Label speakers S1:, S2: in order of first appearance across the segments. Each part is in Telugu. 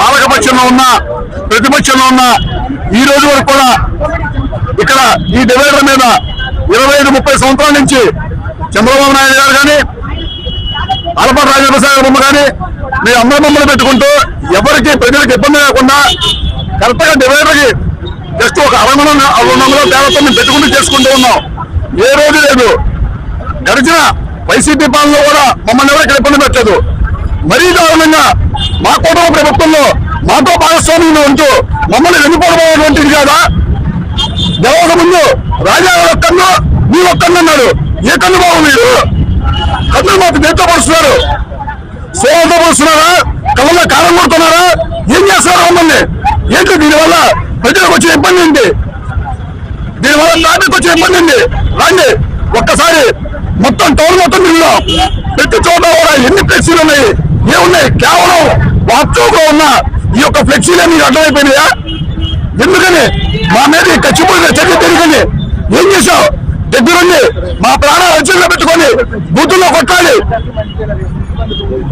S1: పాలకపక్షంలో ఉన్నా ప్రతిపక్షంలో ఉన్నా ఈ రోజు వరకు కూడా ఇక్కడ ఈ డివైడర్ మీద ఇరవై ఐదు ముప్పై సంవత్సరాల నుంచి చంద్రబాబు నాయుడు గారు కానీ అలపాటి రాజప్రసాద్ బొమ్మ కానీ మేము అందరి బొమ్మలు పెట్టుకుంటూ ఎవరికి ప్రజలకు ఇబ్బంది లేకుండా కరెక్ట్గా జస్ట్ ఒక అరవై వందల తేడాతో మేము పెట్టుకుంటూ చేసుకుంటూ ఉన్నాం. ఏ రోజు లేదు. గడిచిన వైసీపీ పాలనలో కూడా మమ్మల్ని ఎవరు ఇక్కడ ఇబ్బంది పెట్టలేదు. మరీ దారుణంగా మా కుటుంబ ప్రభుత్వంలో మాతో భాగస్వామ్యంగా ఉంటూ మమ్మల్ని వెనుకోవడం కాదా? గెలవక ముందు రాజా ఒక్కన్ను మీ ఒక్కన్ను ఏ కన్ను బాబు మీరు? కన్నులు మాకు దేంతో పడుతున్నారు సోదంతో పడుతున్నారా కళ్ళ కారం కొడుతున్నారా? ఏం చేస్తున్నారు మమ్మల్ని? ఏంటి దీనివల్ల ప్రజలకు వచ్చిన ఇబ్బంది ఏంటి? దీనివల్ల ట్రాఫిక్ వచ్చిన ఇబ్బంది ఉంది రండి ఒక్కసారి మొత్తం టౌన్ మొత్తం తిరుగుదాం. ప్రతి చోట ఈ యొక్క ఫ్లెక్సీలే మీకు అర్థమైపోయినాయా? ఎందుకని? మా మీద ఖచ్చితంగా చర్య తిరిగింది ఏం చేశావు? దగ్గరుండి మా ప్రాణాలు రచనలో పెట్టుకొని బూతుల్లో కొట్టాలి.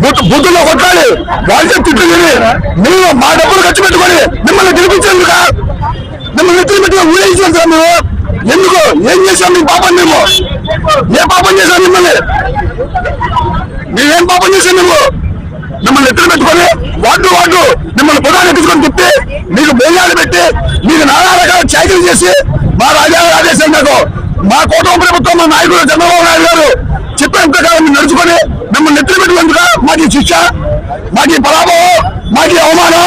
S1: బూత్ బూతుల్లో కొట్టాలి. వాళ్ళే తిట్టు తిని మీరు మా డబ్బులు ఖర్చు పెట్టుకొని మిమ్మల్ని గెలిపించేందుక? మిమ్మల్ని ఎత్తులు పెట్టుకొని సార్ మీరు? ఎందుకు? ఏం చేశాం మీ పాపం మేము? ఏ పాపం చేశాం మిమ్మల్ని? మీరేం పాపం చేశాం మేము మిమ్మల్ని ఎత్తులు పెట్టుకొని వార్డు వార్డు మిమ్మల్ని పొదాలు ఎత్తుకొని తిప్పి మీకు బోయాలు పెట్టి మీకు నానా రకాల చాకరీ చేసి మా రాజా ఆదేశం నాకు. మా కుటుంబ ప్రభుత్వం మా నాయకుడు చంద్రబాబు నాయుడు గారు చెప్పేంత కాలం నడుచుకొని మిమ్మల్ని ఎత్తులు పెట్టుకుంటుగా మాకు శిక్ష మాకు పరాభవం మాకు అవమానం